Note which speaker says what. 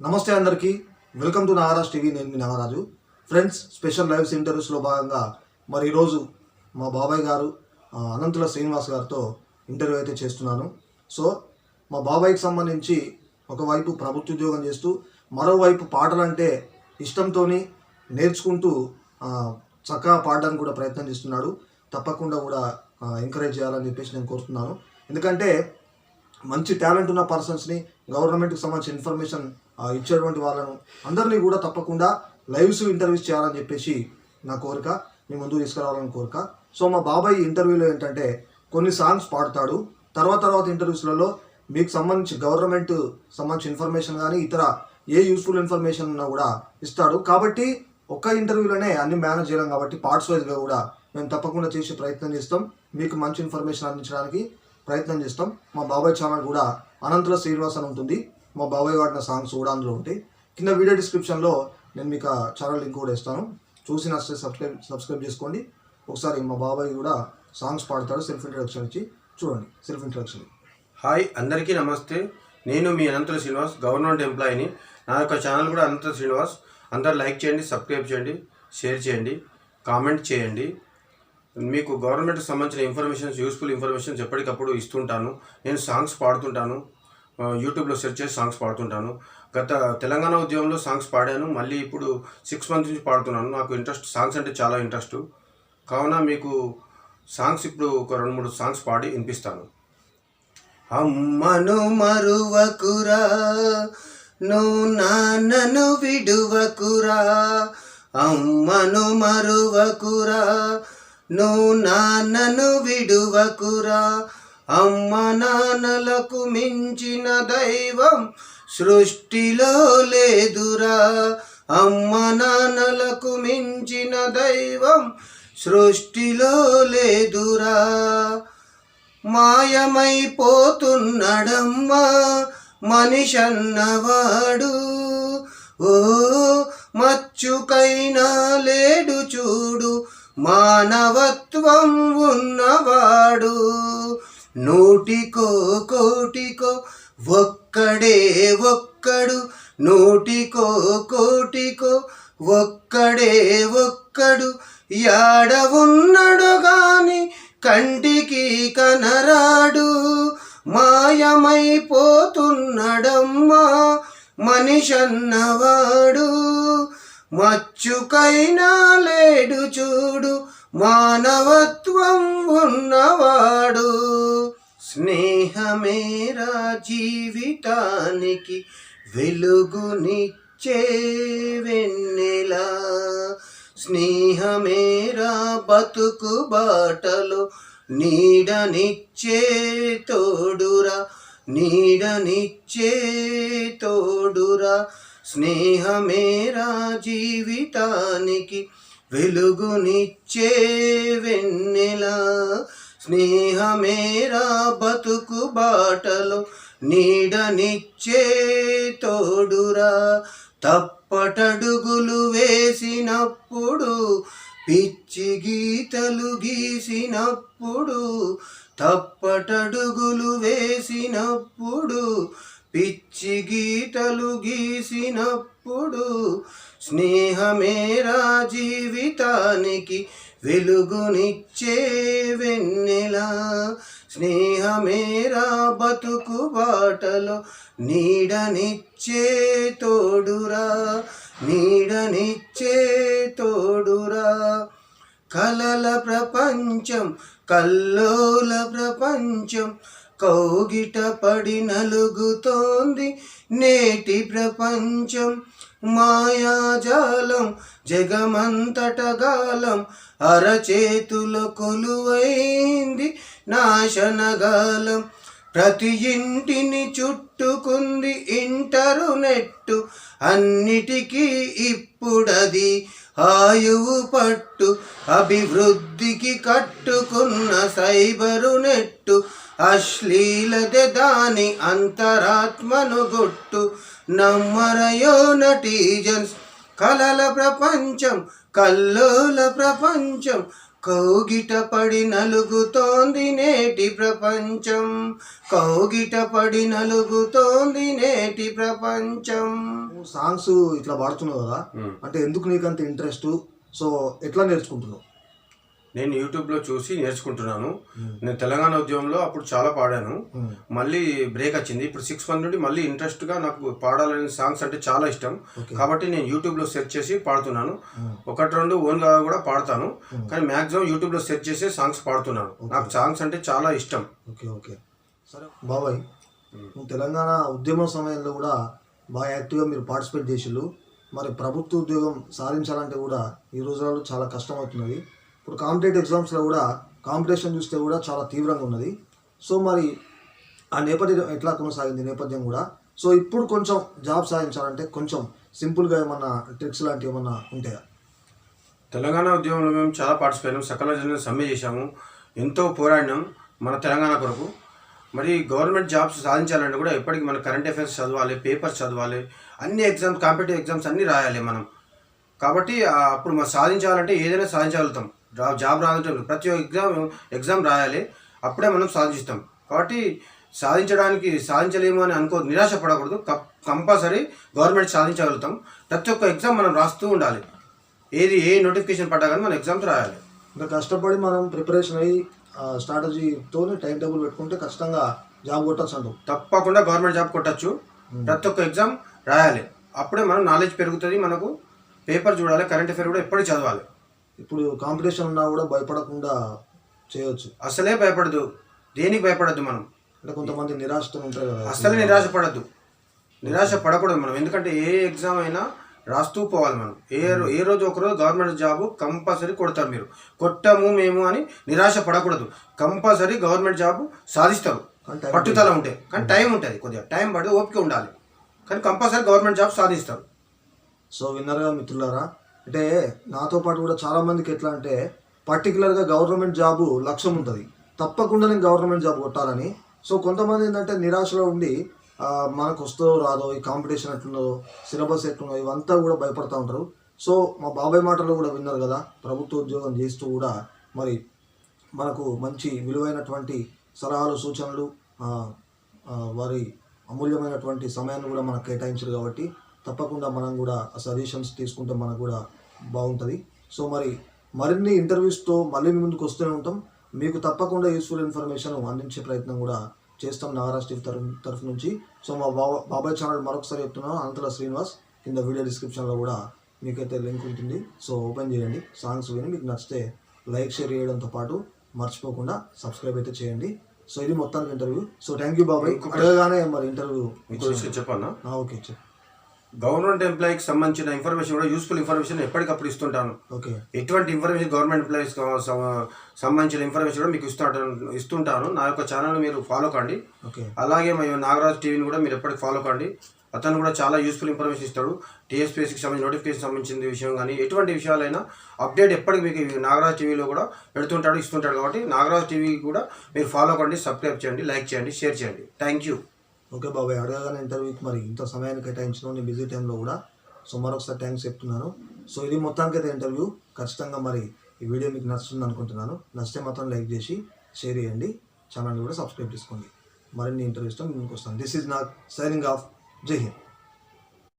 Speaker 1: నమస్తే అందరికీ. Welcome to Nagaraj TV. నేను మీ నాగరాజు. ఫ్రెండ్స్ స్పెషల్ లైవ్స్ ఇంటర్వ్యూస్లో భాగంగా మరి ఈరోజు మా బాబాయ్ గారు అనంతుల శ్రీనివాస్ గారితో ఇంటర్వ్యూ అయితే చేస్తున్నాను. సో మా బాబాయ్కి సంబంధించి ఒకవైపు ప్రభుత్వ ఉద్యోగం చేస్తూ మరోవైపు పాటలంటే ఇష్టంతో నేర్చుకుంటూ చక్కగా పాడడానికి కూడా ప్రయత్నం చేస్తున్నాడు. తప్పకుండా కూడా ఎంకరేజ్ చేయాలని చెప్పేసి నేను కోరుతున్నాను. ఎందుకంటే మంచి టాలెంట్ ఉన్న పర్సన్స్ని గవర్నమెంట్కి సంబంధించిన ఇన్ఫర్మేషన్ ఇచ్చేటువంటి వాళ్ళను అందరినీ కూడా తప్పకుండా లైవ్స్ ఇంటర్వ్యూస్ చేయాలని చెప్పేసి నా కోరిక మీ ముందు తీసుకురావాలని కోరిక. సో మా బాబాయ్ ఇంటర్వ్యూలో ఏంటంటే కొన్ని సాంగ్స్ పాడతాడు. తర్వాత తర్వాత ఇంటర్వ్యూస్లలో మీకు సంబంధించి గవర్నమెంట్ సంబంధించిన ఇన్ఫర్మేషన్ కానీ ఇతర ఏ యూస్ఫుల్ ఇన్ఫర్మేషన్ ఉన్నా కూడా ఇస్తాడు. కాబట్టి ఒక్క ఇంటర్వ్యూలోనే అన్ని మేనేజ్ చేయడం కాబట్టి పార్ట్స్ వైజ్గా కూడా మేము తప్పకుండా చేసే ప్రయత్నం చేస్తాం. మీకు మంచి ఇన్ఫర్మేషన్ అందించడానికి ప్రయత్నం చేస్తాం. మా బాబాయ్ ఛానల్ కూడా అనంతుల శ్రీనివాసన్ అని ఉంటుంది. మా బాబాయ్ వాడిన సాంగ్స్ కూడా అందులో ఉంటాయి. కింద వీడియో డిస్క్రిప్షన్లో నేను మీకు ఆ ఛానల్ లింక్ కూడా ఇస్తాను. చూసి నచ్చితే సబ్స్క్రైబ్ సబ్స్క్రైబ్ చేసుకోండి. ఒకసారి మా బాబాయ్ కూడా సాంగ్స్ పాడతాడు సెల్ఫ్ ఇంట్రడక్షన్ ఇచ్చి చూడండి. సెల్ఫ్ ఇంట్రడక్షన్
Speaker 2: హాయ్ అందరికీ నమస్తే. నేను మీ అనంతర శ్రీనివాస్ గవర్నమెంట్ ఎంప్లాయీని నా యొక్క ఛానల్ కూడా అనంతర శ్రీనివాస్. అందరు లైక్ చేయండి సబ్స్క్రైబ్ చేయండి షేర్ చేయండి కామెంట్ చేయండి. మీకు గవర్నమెంట్కి సంబంధించిన ఇన్ఫర్మేషన్స్ యూస్ఫుల్ ఇన్ఫర్మేషన్స్ ఎప్పటికప్పుడు ఇస్తుంటాను. నేను సాంగ్స్ పాడుతుంటాను. యూట్యూబ్లో సెర్చ్ చేసి సాంగ్స్ పాడుతుంటాను. గత తెలంగాణ ఉద్యమంలో సాంగ్స్ పాడాను. మళ్ళీ ఇప్పుడు సిక్స్ మంత్స్ నుంచి పాడుతున్నాను. నాకు ఇంట్రెస్ట్ సాంగ్స్ అంటే చాలా ఇంట్రెస్ట్. కావున మీకు సాంగ్స్ ఇప్పుడు ఒక రెండు మూడు సాంగ్స్ పాడి వినిపిస్తాను. అమ్మను మరువకురా నువ్వు నాన్నను విడువకురా. అమ్మను మరువకురా నువ్వు నాన్నను విడువకురా. అమ్మ నాన్నలకు మించిన దైవం సృష్టిలో లేదురా. అమ్మ నాన్నలకు మించిన దైవం సృష్టిలో లేదురా. మాయమైపోతున్నడమ్మా మనిషన్నవాడు. ఓ మచ్చుకైనా లేడు చూడు మానవత్వం ఉన్నవాడు. నూటికో కోటికో ఒక్కడే ఒక్కడు నూటికో కోటికో ఒక్కడే ఒక్కడు. యాడ ఉన్నడు గాని కంటికి కనరాడు. మాయమైపోతున్నడమ్మా మనిషన్నవాడు. మచ్చుకైనా లేడు చూడు మానవత్వం ఉన్నవాడు స్నేహమేరా జీవితానికి వెలుగునిచ్చే వెన్నెలా. స్నేహమేరా బతుకు బాటలో నీడనిచ్చే తోడురా నీడనిచ్చే తోడురా. స్నేహమేరా జీవితానికి వెలుగునిచ్చే వెన్నెలా స్నేహమేరా బతుకు బాటలో నీడనిచ్చే తోడురా. తప్పటడుగులు వేసినప్పుడు పిచ్చి గీతలు గీసినప్పుడు తప్పటడుగులు వేసినప్పుడు పిచ్చి గీతలు గీసినప్పుడు స్నేహమేరా జీవితానికి వెలుగునిచ్చే వెన్నెలా. స్నేహమేరా బతుకు బాటలో నీడనిచ్చే తోడురా నీడనిచ్చే తోడురా. కలల ప్రపంచం కల్లోల ప్రపంచం కౌగిట పడి నలుగుతోంది నేటి ప్రపంచం. మాయాజాలం జగమంతటగాలం అరచేతుల కొలువైంది నాశనగాలం. ప్రతి ఇంటిని చుట్టుకుంది ఇంటరునెట్టు అన్నిటికీ ఇప్పుడది ఆయువు పట్టు అభివృద్ధికి కట్టుకున్న సైబరు నెట్టు అశ్లీలత దాని అంతరాత్మను గొట్టు. నమ్మరయో నటీజన్స్ కలల ప్రపంచం కల్లోల ప్రపంచం కౌగిట పడి నలుగుతోంది నేటి ప్రపంచం. కౌగిట పడి నలుగుతోంది నేటి ప్రపంచం.
Speaker 1: సాంగ్స్ ఇట్లా పాడుతున్నావు కదా అంటే ఎందుకు నీకు అంత ఇంట్రెస్ట్? సో ఎట్లా నేర్చుకుంటున్నావు?
Speaker 2: నేను యూట్యూబ్లో చూసి నేర్చుకుంటున్నాను. నేను తెలంగాణ ఉద్యమంలో అప్పుడు చాలా పాడాను. మళ్ళీ బ్రేక్ వచ్చింది. ఇప్పుడు సిక్స్ మంత్ నుండి మళ్ళీ ఇంట్రెస్ట్గా నాకు పాడాలని సాంగ్స్ అంటే చాలా ఇష్టం. కాబట్టి నేను యూట్యూబ్లో సెర్చ్ చేసి పాడుతున్నాను. ఒకటి రెండు ఓన్గా కూడా పాడతాను. కానీ మ్యాక్సిమం యూట్యూబ్లో సెర్చ్ చేసి సాంగ్స్ పాడుతున్నాను. నాకు సాంగ్స్ అంటే చాలా ఇష్టం.
Speaker 1: Okay okay. సరే బాబాయ్ తెలంగాణ ఉద్యమం సమయంలో కూడా బాగా యాక్టివ్గా మీరు పార్టిసిపేట్ చేసిళ్ళు. మరి ప్రభుత్వ ఉద్యోగం సాధించాలంటే కూడా ఈ రోజులలో చాలా కష్టం అవుతున్నది ఇప్పుడు కాంపిటేటివ్ ఎగ్జామ్స్లో కూడా కాంపిటీషన్ చూస్తే కూడా చాలా తీవ్రంగా ఉన్నది. సో మరి ఆ నేపథ్యం ఎట్లా కొనసాగింది నేపథ్యం కూడా? సో ఇప్పుడు కొంచెం జాబ్ సాధించాలంటే కొంచెం సింపుల్గా ఏమన్నా ట్రిక్స్ లాంటివి ఏమన్నా ఉంటాయా?
Speaker 2: తెలంగాణ ఉద్యమంలో మేము చాలా పార్టిసిపేట్ సకల జన సమ్మె చేశాము. ఎంతో పోరాడినాం మన తెలంగాణ కొరకు. మరి గవర్నమెంట్ జాబ్స్ సాధించాలంటే కూడా ఎప్పటికీ మన కరెంట్ అఫైర్స్ చదవాలి పేపర్స్ చదవాలి అన్ని ఎగ్జామ్స్ కాంపిటేటివ్ ఎగ్జామ్స్ అన్నీ రాయాలి మనం. కాబట్టి అప్పుడు మనం సాధించాలంటే ఏదైనా సాధించగలుగుతాం. జాబ్ రాదంటే ప్రతి ఒక్క ఎగ్జామ్ ఎగ్జామ్ రాయాలి. అప్పుడే మనం సాధిస్తాం. కాబట్టి సాధించడానికి సాధించలేము అని అనుకో నిరాశ పడకూడదు కప్- కంపల్సరీ గవర్నమెంట్ సాధించగలుగుతాం. ప్రతి ఒక్క ఎగ్జామ్ మనం రాస్తూ ఉండాలి. ఏది ఏ నోటిఫికేషన్ పడ్డా కానీ మనం ఎగ్జామ్స్ రాయాలి.
Speaker 1: ఇంకా కష్టపడి మనం ప్రిపరేషన్ అయ్యి స్ట్రాటజీతో టైం టేబుల్ పెట్టుకుంటే ఖచ్చితంగా జాబ్ కొట్టచ్చు అంటావు.
Speaker 2: తప్పకుండా గవర్నమెంట్ జాబ్ కొట్టచ్చు. ప్రతి ఒక్క ఎగ్జామ్ రాయాలి. అప్పుడే మనం నాలెడ్జ్ పెరుగుతుంది. మనకు పేపర్ చూడాలి. కరెంట్ అఫేర్ కూడా ఎప్పటికీ చదవాలి.
Speaker 1: ఇప్పుడు కాంపిటీషన్ ఉన్నా కూడా భయపడకుండా చేయొచ్చు.
Speaker 2: అసలే భయపడదు. దేనికి భయపడద్దు మనం?
Speaker 1: అంటే కొంతమంది నిరాశతో ఉంటారు కదా.
Speaker 2: అస్సలు నిరాశ పడద్దు నిరాశ పడకూడదు మనం. ఎందుకంటే ఏ ఎగ్జామ్ అయినా రాస్తూ పోవాలి మనం. ఏ ఏ రోజు ఒక రోజు గవర్నమెంట్ జాబ్ కంపల్సరీ కొడతారు మీరు. కొట్టాము మేము అని నిరాశ పడకూడదు కంపల్సరీ గవర్నమెంట్ జాబ్ సాధిస్తారు. పట్టుదల ఉంటే. కానీ టైం ఉంటుంది కొద్దిగా. టైం పడి ఓపిక ఉండాలి. కానీ కంపల్సరీ గవర్నమెంట్ జాబ్ సాధిస్తారు.
Speaker 1: సో విన్నర్గా మిత్రులారా అంటే నాతో పాటు కూడా చాలామందికి ఎట్లా అంటే పర్టికులర్గా గవర్నమెంట్ జాబు లక్ష్యం ఉంటుంది. తప్పకుండా నేను గవర్నమెంట్ జాబ్ కొట్టాలని. సో కొంతమంది ఏంటంటే నిరాశలో ఉండి మనకు వస్తుందో రాదో ఈ కాంపిటీషన్ ఎట్లున్నదో సిలబస్ ఎట్లున్నదో ఇవంతా కూడా భయపడతా ఉంటారు. సో మా బాబాయ్ మాటలు కూడా విన్నారు కదా ప్రభుత్వ ఉద్యోగం చేస్తూ కూడా మరి మనకు మంచి విలువైనటువంటి సలహాలు సూచనలు వారి అమూల్యమైనటువంటి సమయాన్ని కూడా మనకు కేటాయించారు కాబట్టి తప్పకుండా మనం కూడా ఆ సజెషన్స్ తీసుకుంటే మనకు కూడా బాగుంటుంది. సో మరి మరిన్ని ఇంటర్వ్యూస్తో మళ్ళీ మీ ముందుకు వస్తూనే ఉంటాం. మీకు తప్పకుండా యూస్ఫుల్ ఇన్ఫర్మేషన్ అందించే ప్రయత్నం కూడా చేస్తాం నాగరాజ్ తరఫు తరఫు నుంచి. సో మా బాబా బాబాయ్ ఛానల్ మరొకసారి చెప్తున్నాను అనంతల శ్రీనివాస్ కింద వీడియో డిస్క్రిప్షన్లో కూడా మీకైతే లింక్ ఉంటుంది. సో ఓపెన్ చేయండి. సాంగ్స్ విని మీకు నచ్చితే లైక్ షేర్ చేయడంతో పాటు మర్చిపోకుండా సబ్స్క్రైబ్ అయితే చేయండి. సో ఇది మొత్తానికి ఇంటర్వ్యూ సో థ్యాంక్ యూ బాబాయ్. అడగగానే మరి ఇంటర్వ్యూ
Speaker 2: చెప్పన్నా?
Speaker 1: ఓకే చెప్పు.
Speaker 2: గవర్నమెంట్ ఎంప్లాయీకి సంబంధించిన ఇన్ఫర్మేషన్ కూడా యూస్ఫుల్ ఇన్ఫర్మేషన్ ఎప్పటికప్పుడు ఇస్తుంటాను.
Speaker 1: ఓకే.
Speaker 2: ఎటువంటి ఇన్ఫర్మేషన్ గవర్నమెంట్ ఎంప్లాయీస్ సంబంధించిన ఇన్ఫర్మేషన్ కూడా మీకు ఇస్తుంటాను ఇస్తుంటాను. నా యొక్క ఛానల్ మీరు ఫాలో కండి.
Speaker 1: ఓకే.
Speaker 2: అలాగే మా నాగరాజ్ టీవీని కూడా మీరు ఎప్పటికి ఫాలో కండి. అతను కూడా చాలా యూస్ఫుల్ ఇన్ఫర్మేషన్ ఇస్తాడు. టీఎస్పీఎస్కి సంబంధించిన నోటిఫికేషన్ సంబంధించిన విషయం కానీ ఎటువంటి విషయాలైనా అప్డేట్ ఎప్పటికి మీకు నాగరాజ్ టీవీలో కూడా పెడుతుంటాడు ఇస్తుంటాడు కాబట్టి నాగరాజ్ టీవీ కూడా మీరు ఫాలో కండి సబ్స్క్రైబ్ చేయండి లైక్ చేయండి షేర్ చేయండి. థ్యాంక్ యూ
Speaker 1: ఓకే బాబాయ్ అడగగానే ఇంటర్వ్యూకి మరి ఇంత సమయాన్ని కేటాయించడం నేను బిజీ టైంలో కూడా సో మరొకసారి థ్యాంక్స్ చెప్తున్నాను. సో ఇది మొత్తానికి అయితే ఇంటర్వ్యూ ఖచ్చితంగా మరి ఈ వీడియో మీకు నచ్చుతుంది అనుకుంటున్నాను. నచ్చితే మాత్రం లైక్ చేసి షేర్ చేయండి. ఛానల్ని కూడా సబ్స్క్రైబ్ చేసుకోండి. మరిన్ని ఇంటర్వ్యూస్తో ముందుకు వస్తాను. This is not signing off Jai Hind